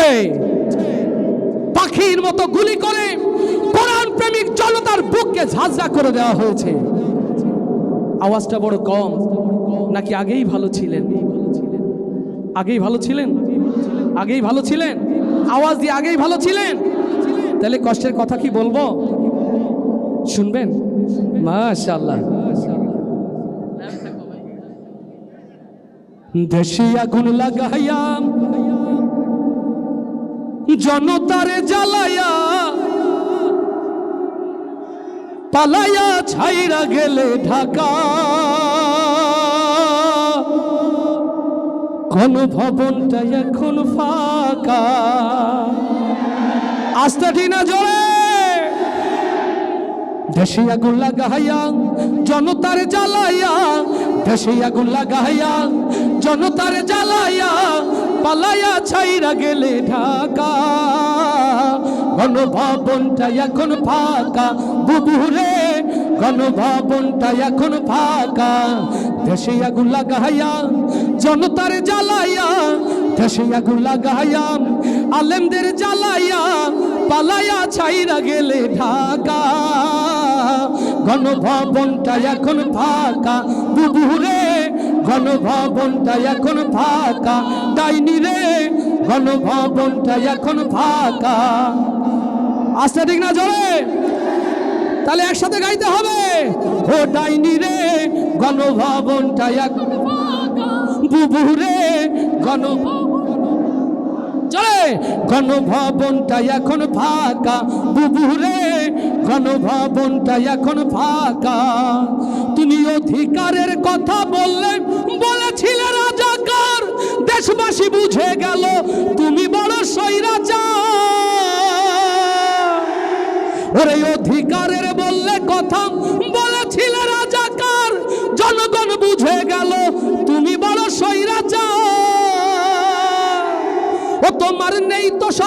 হয়েছে পাখির মতো গুলি করে কোরআন প্রেমিক জনতার বুককে ঝাঁঝরা করে দেওয়া হয়েছে। আওয়াজটা বড় কম। নাকি আগেই ভালো ছিলেন? আগেই ভালো ছিলেন? আগেই ভালো ছিলেন? আওয়াজ দিয়ে আগেই ভালো ছিলেন? তাহলে কষ্টের কথা কি বলব? শুনবেন? মাশাআল্লাহ। দেশি আগুন লাগাইয়া জনতারে জ্বালায়া, পালায়া ছাইরা গেলে ঢাকা। কোন ভবনটা এখন ফাঁকা। আস্তে ঠিনা জোরে? দেশি আগুন লাগাইয়া, জনতার জ্বালাইয়া দেশি আগুন লাগাইয়া, জনতার জ্বালাইয়া পালাইয়া ছাইরা গেলে ঢাকা। গণভবনটা এখন ফাঁকা। বুবুরে, গণভবনটা এখন ফাঁকা। দেশে আগুন লাগাইয়া, জনতার জ্বালাইয়া, দেশে আগুন লাগাইয়া, আলেমদের জ্বালাইয়া পালাইয়া ছাইরা গেলে ঢাকা। গণভবনটা এখন ফাঁকা। বুবুরে গণভবনটা এখন ফাঁকা। ডাইনি রে, গণভবনটা এখন ফাঁকা। আসতে ঠিক না জোরে? তাহলে একসাথে গাইতে হবে। ও ডাইনি রে, গণভবনটা এখন বুবুরে গণভবন চলে গণভবনটা এখন ফাঁকা। বুবুরে গণভবনটা এখন ফাঁকা। তুমি অধিকারের কথা বললে, বলেছিলে রাজাকার। দেশবাসী বুঝে গেল, তুমি বড় সৈরাচার ওরে অধিকারের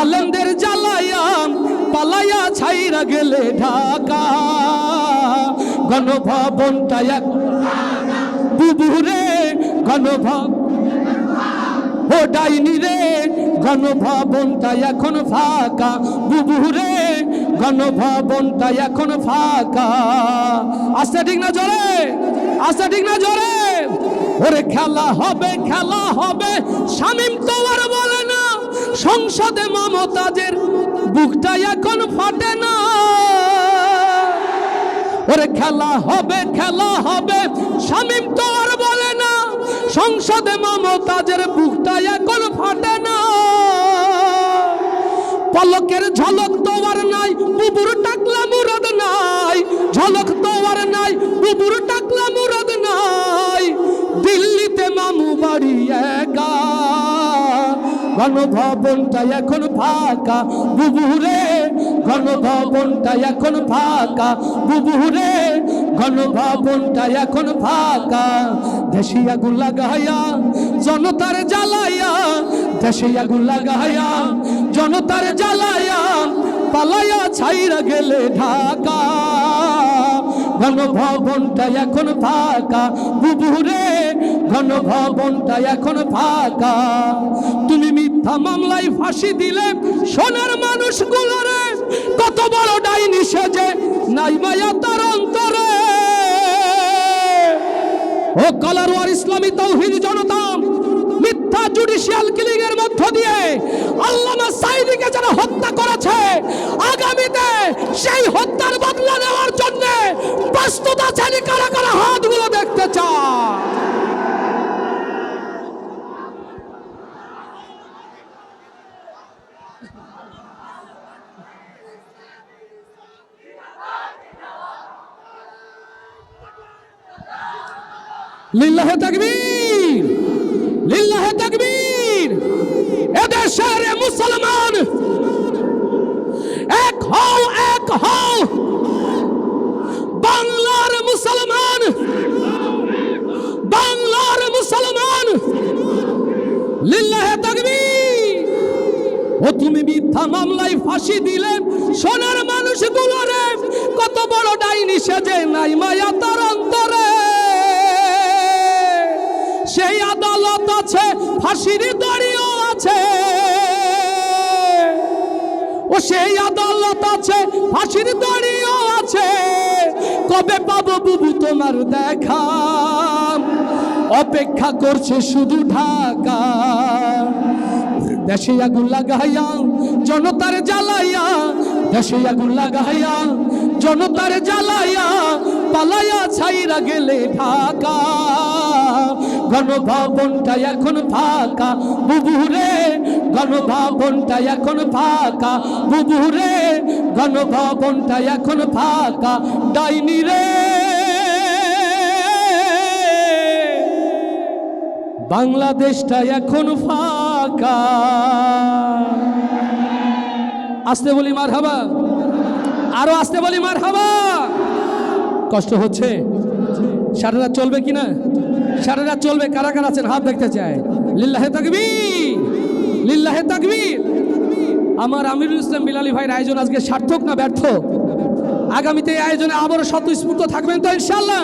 আলেমদের জ্বালাইয়া পালাইয়া ছাইরা গেলে ঢাকা। গণভবনটা এখন বুবুরে গণভব ও ডাইনি রে, গণভবনটা এখন ফাঁকা। বুবুরে, গণভবনটা এখন ফাঁকা। আস্তে ঠিক না জোরে? আস্তে ঠিক না জোরে? ওরে খেলা হবে খেলা হবে। শামিম তোমার বলে না সংসদে মমতাজের বুকটা এখন ফাটে না। ওরে খেলা হবে খেলা হবে, শামিম তো আর বলে না, সংসদে মমতাজের বুকটা এখন ফাটে না। পলকের ঝলক তো আর নাই, বুবুর টাকলা গণভবনটা এখন ফাঁকা। বুবুরে গণভবনটা এখন ফাঁকা। বুবুরে গণভবনটা এখন ফাঁকা। দেশি আগুন লাগাইয়া, জনতার জ্বালাইয়া, দেশি আগুন লাগাইয়া, জনতার জ্বালাইয়া, পালাইয়া ছাইরা গেলে ঢাকা। গণভবনটা এখন ফাঁকা। বুবুরে গণভবনটা এখন ফাঁকা। তুমি মিথ্যা মামলায় ফাঁসি দিলে, সোনার মানুষগুলোরে কত বড় ডাইনি সেজে, নাই মায়া তার অন্তরে। ও কলারওয়ার ইসলামী তৌহিদ জনতা জুডিশিয়াল কিলিং এর মধ্য দিয়ে আল্লামা সাইদিকে যারা হত্যা করেছে, আগামীতে সেই হত্যার বদলা নেওয়ার জন্য প্রস্তুত আছেন কারা কারা? হাতগুলো দেখতে চায় লিল্লাহে তাকবীর। দেশের মুসলমান। এক হও এক হও। বাংলার মুসলমান। বাংলার মুসলমান। লিল্লাহে তাকবীর। ও তুমি মিথ্যা মামলায় ফাঁসি দিলেন সোনার মানুষগুলোরে কত বড় ডাইনি সেজে নাই মায়া তার অন্তরে। সেই আদালত আছে, ফাঁসির দড়িও আছে। ও সেই আদালত আছে, ফাঁসির দড়িও আছে। কবে পাবো বুবু তোমার দেখা? অপেক্ষা করছে শুধু ঢাকা। দেশে আগুন লাগাইয়া, জনতার জ্বালাইয়া, দেশে আগুন লাগাইয়া, জনতার জ্বালাইয়া, পালাইয়া ছাইরা গেলে ঢাকা। গণভবনটা এখন ফাঁকা। বুবুরে, গণভবনটা এখন ফাঁকা। বুবুরে, গণভবনটা এখন ফাঁকা। ডাইনি রে। বাংলাদেশটা এখন ফাঁকা। আসতে বলি মার হাবা আরও আসতে বলি মার হাবা কষ্ট হচ্ছে? সারা চলবে কি না সারা চলবে, কারা কারা আছেন? হাত দেখতে চায় লিল্লাহে তাকবীর লিল্লাহে তাকবীর। আমার আমিরুল ইসলাম বিলালি ভাইয়ের আয়োজন আজকে সার্থক না ব্যর্থ? আগামীতে এই আয়োজনে আবারও স্বতঃস্ফূর্ত থাকবেন তো ইনশাল্লাহ